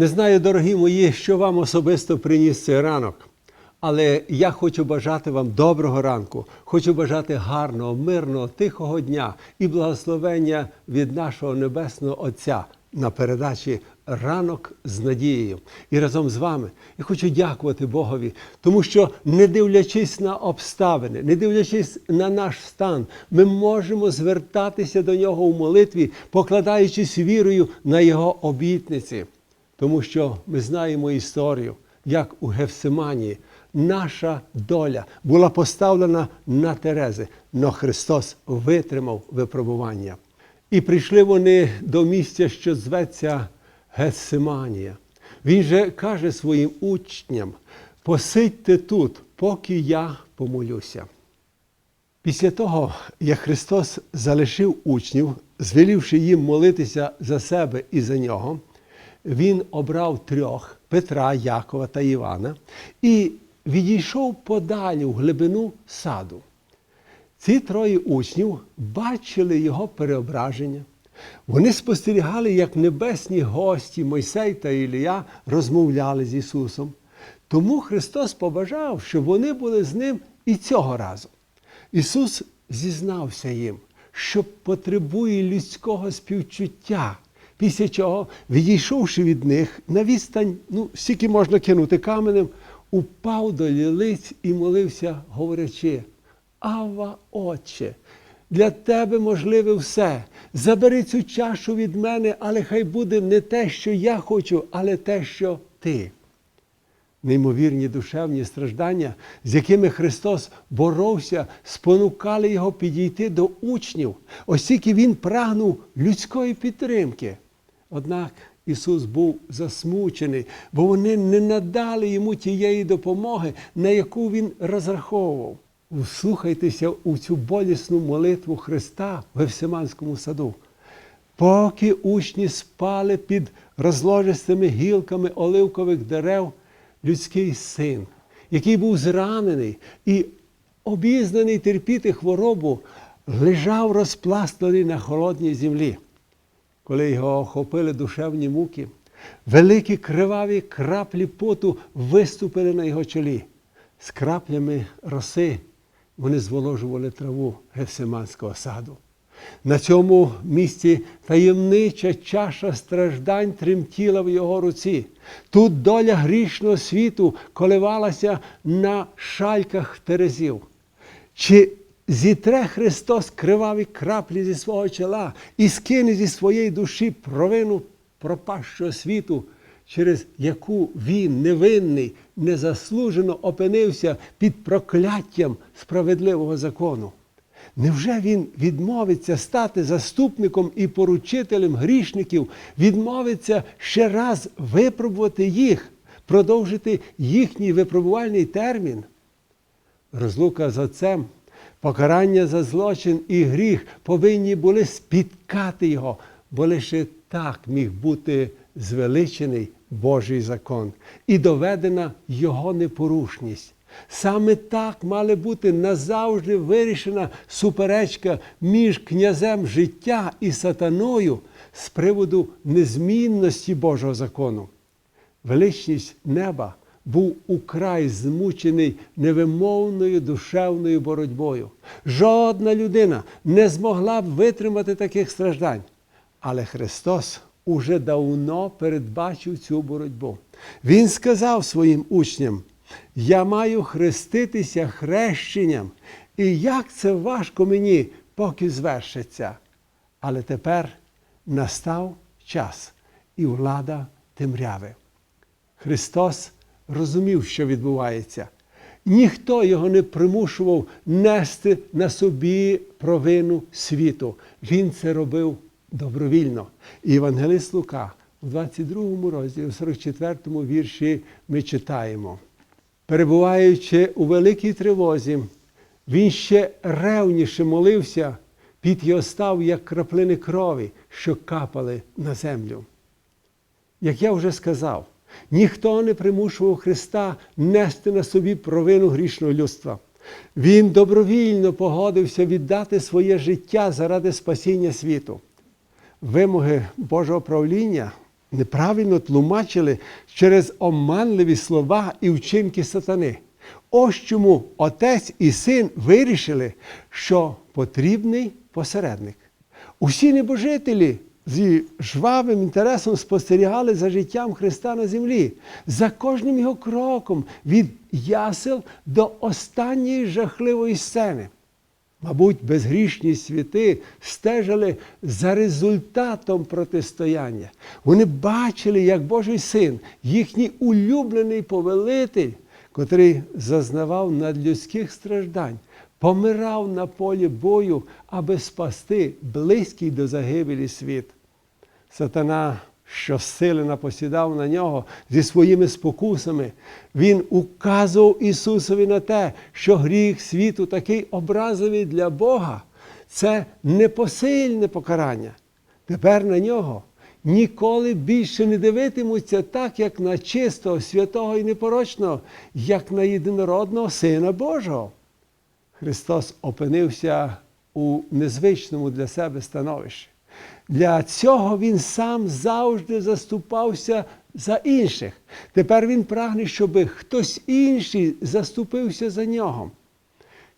Не знаю, дорогі мої, що вам особисто приніс цей ранок. Але я хочу бажати вам доброго ранку, хочу бажати гарного, мирного, тихого дня і благословення від нашого Небесного Отця на передачі Ранок з надією. І разом з вами я хочу дякувати Богові, тому що, не дивлячись на обставини, не дивлячись на наш стан, ми можемо звертатися до нього у молитві, покладаючись вірою на Його обітниці. Тому що ми знаємо історію, як у Гефсиманії наша доля була поставлена на Терези, но Христос витримав випробування. І прийшли вони до місця, що зветься Гефсиманія. Він же каже своїм учням: посидьте тут, поки я помолюся. Після того, як Христос залишив учнів, звелівши їм молитися за себе і за нього, Він обрав трьох Петра, Якова та Івана і відійшов подалі в глибину саду. Ці троє учнів бачили його переображення. Вони спостерігали, як небесні гості Мойсей та Ілія розмовляли з Ісусом. Тому Христос побажав, щоб вони були з ним і цього разу. Ісус зізнався їм, що потребує людського співчуття, після чого, відійшовши від них на відстань, ну, скільки можна кинути каменем, упав до лілиць і молився, говорячи: Ава, Отче, для тебе можливе все. Забери цю чашу від мене, але хай буде не те, що я хочу, але те, що ти. Неймовірні душевні страждання, з якими Христос боровся, спонукали його підійти до учнів, оскільки Він прагнув людської підтримки. Однак Ісус був засмучений, бо вони не надали йому тієї допомоги, на яку Він розраховував. Вслухайтеся у цю болісну молитву Христа в Евсиманському саду. Поки учні спали під розложистими гілками оливкових дерев, людський син, який був зранений і обізнаний терпіти хворобу, лежав розпластаний на холодній землі. Коли його охопили душевні муки, великі криваві краплі поту виступили на його чолі. З краплями роси вони зволожували траву Гефсиманського саду. На цьому місці таємнича чаша страждань тремтіла в його руці. Тут доля грішного світу коливалася на шальках терезів. Чи зітре Христос криваві краплі зі свого чола і скине зі своєї душі провину пропащого світу, через яку він невинний, незаслужено опинився під прокляттям справедливого закону? Невже він відмовиться стати заступником і поручителем грішників, відмовиться ще раз випробувати їх, продовжити їхній випробувальний термін? Розлука з отцем, покарання за злочин і гріх повинні були спіткати його, бо лише так міг бути звеличений Божий закон і доведена його непорушність. Саме так мала бути назавжди вирішена суперечка між князем життя і сатаною з приводу незмінності Божого закону. Величність неба був украй змучений невимовною душевною боротьбою. Жодна людина не змогла б витримати таких страждань. Але Христос уже давно передбачив цю боротьбу. Він сказав своїм учням, я маю хреститися хрещенням, і як це важко мені, поки звершиться. Але тепер настав час і влада темряви. Христос розумів, що відбувається. Ніхто його не примушував нести на собі провину світу. Він це робив добровільно. І Євангелист Лука у 22 розділі, у 44 вірші ми читаємо. Перебуваючи у великій тривозі, він ще ревніше молився, під його став, як краплини крові, що капали на землю. Як я вже сказав, ніхто не примушував Христа нести на собі провину грішного людства. Він добровільно погодився віддати своє життя заради спасіння світу. Вимоги Божого правління неправильно тлумачили через оманливі слова і вчинки сатани. Ось чому отець і син вирішили, що потрібний посередник. Усі небожителі зі жвавим інтересом спостерігали за життям Христа на землі, за кожним його кроком від ясел до останньої жахливої сцени. Мабуть, безгрішні світи стежили за результатом протистояння. Вони бачили, як Божий син, їхній улюблений повелитель, котрий зазнавав надлюдських страждань, помирав на полі бою, аби спасти близький до загибелі світ. Сатана щосили напосідав на нього зі своїми спокусами. Він указував Ісусові на те, що гріх світу такий образливий для Бога. Це непосильне покарання. Тепер на нього ніколи більше не дивитимуться так, як на чистого, святого і непорочного, як на єдинородного Сина Божого. Христос опинився у незвичному для себе становищі. Для цього Він сам завжди заступався за інших. Тепер Він прагне, щоб хтось інший заступився за нього.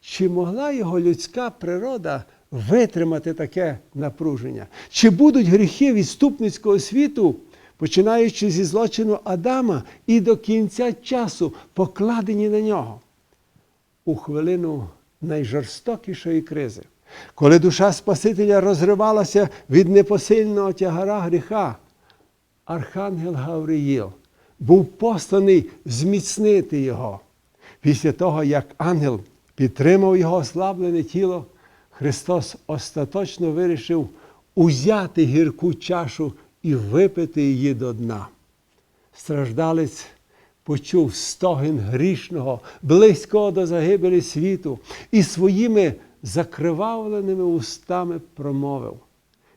Чи могла його людська природа витримати таке напруження? Чи будуть гріхи відступницького світу, починаючи зі злочину Адама і до кінця часу, покладені на нього? У хвилину найжорстокішої кризи, коли душа Спасителя розривалася від непосильного тягара гріха, Архангел Гавриїл був посланий зміцнити його. Після того, як ангел підтримав його ослаблене тіло, Христос остаточно вирішив узяти гірку чашу і випити її до дна. Страждалець почув стогін грішного, близького до загибелі світу, і своїми закривавленими устами промовив: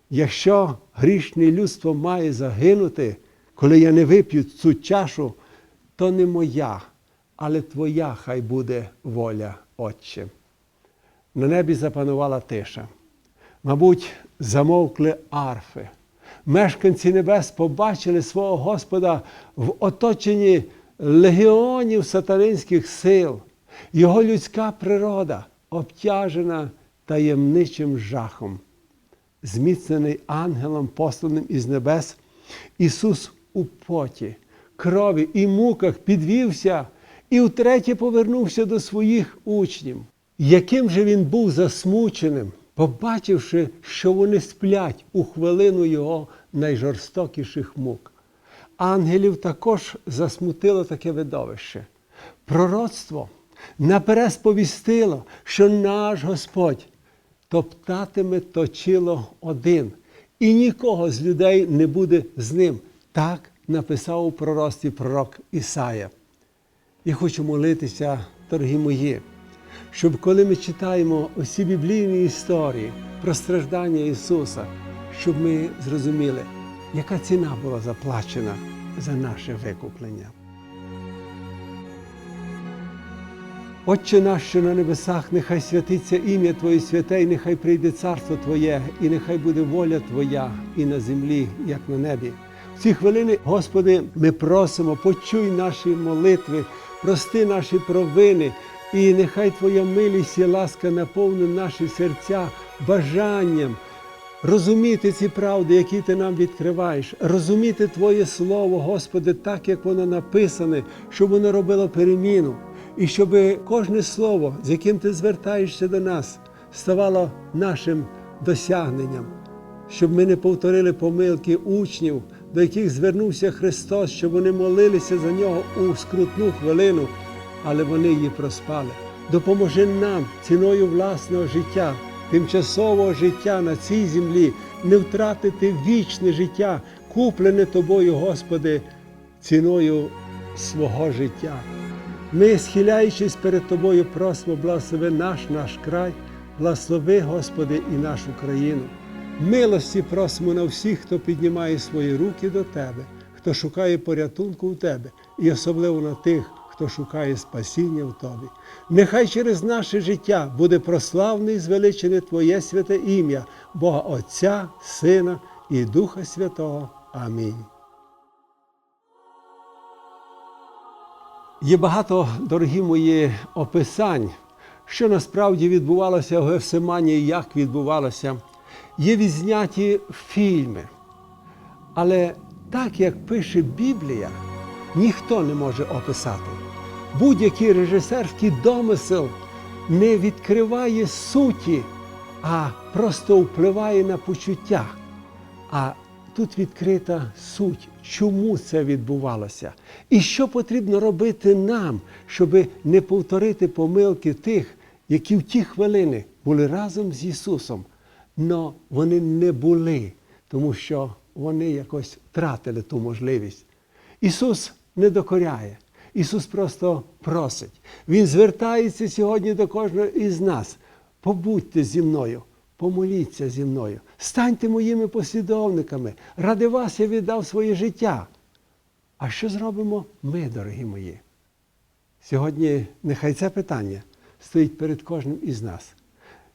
Якщо грішне людство має загинути, коли я не вип'ю цю чашу, то не моя, але твоя хай буде воля, Отче. На небі запанувала тиша. Мабуть, замовкли арфи. Мешканці небес побачили свого Господа в оточенні легіонів сатанинських сил. Його людська природа обтяжена таємничим жахом. Зміцнений ангелом, посланим із небес, Ісус у поті, крові і муках підвівся і втретє повернувся до своїх учнів. Яким же він був засмученим, побачивши, що вони сплять у хвилину його найжорстокіших мук. Ангелів також засмутило таке видовище. Пророцтво наперед сповістило, що наш Господь топтатиме точило один, і нікого з людей не буде з ним. Так написав у пророцтві пророк Ісая. Я хочу молитися, дорогі мої, щоб коли ми читаємо усі біблійні історії про страждання Ісуса, щоб ми зрозуміли, яка ціна була заплачена за наше викуплення. Отче наш, що на небесах, нехай святиться ім'я Твоє святе, і нехай прийде царство Твоє, і нехай буде воля Твоя і на землі, як на небі. В ці хвилини, Господи, ми просимо, почуй наші молитви, прости наші провини, і нехай Твоя милість і ласка наповни наші серця бажанням розуміти ці правди, які ти нам відкриваєш, розуміти Твоє Слово, Господи, так як воно написане, щоб воно робило переміну. І щоб кожне слово, з яким ти звертаєшся до нас, ставало нашим досягненням, щоб ми не повторили помилки учнів, до яких звернувся Христос, щоб вони молилися за нього у скрутну хвилину, але вони її проспали. Допоможи нам ціною власного життя, тимчасового життя на цій землі, не втратити вічне життя, куплене тобою, Господи, ціною свого життя. Ми, схиляючись перед Тобою, просимо, благослови наш наш край, благослови, Господи, і нашу країну. Милості просимо на всіх, хто піднімає свої руки до Тебе, хто шукає порятунку в Тебе, і особливо на тих, хто шукає спасіння в Тобі. Нехай через наше життя буде прославне і звеличене Твоє святе ім'я, Бога Отця, Сина і Духа Святого. Амінь. Є багато, дорогі мої, описань, що насправді відбувалося в Гефсимані як відбувалося. Є відзняті фільми. Але так як пише Біблія, ніхто не може описати. Будь-який режисерський домисел не відкриває суті, а просто впливає на почуття. А тут відкрита суть, чому це відбувалося, і що потрібно робити нам, щоб не повторити помилки тих, які в ті хвилини були разом з Ісусом, але вони не були, тому що вони якось втратили ту можливість. Ісус не докоряє. Ісус просто просить. Він звертається сьогодні до кожного із нас. Побудьте зі мною, помоліться зі мною, станьте моїми послідовниками. Ради вас я віддав своє життя. А що зробимо ми, дорогі мої? Сьогодні нехай це питання стоїть перед кожним із нас.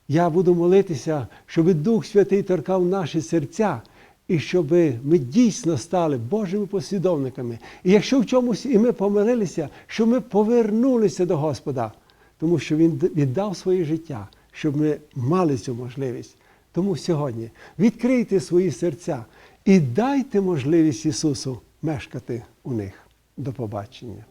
Я буду молитися, щоб Дух Святий торкав наші серця, і щоб ми дійсно стали Божими послідовниками. І якщо в чомусь і ми помилилися, щоб ми повернулися до Господа, тому що Він віддав своє життя, щоб ми мали цю можливість. Тому сьогодні відкрийте свої серця і дайте можливість Ісусу мешкати у них. До побачення.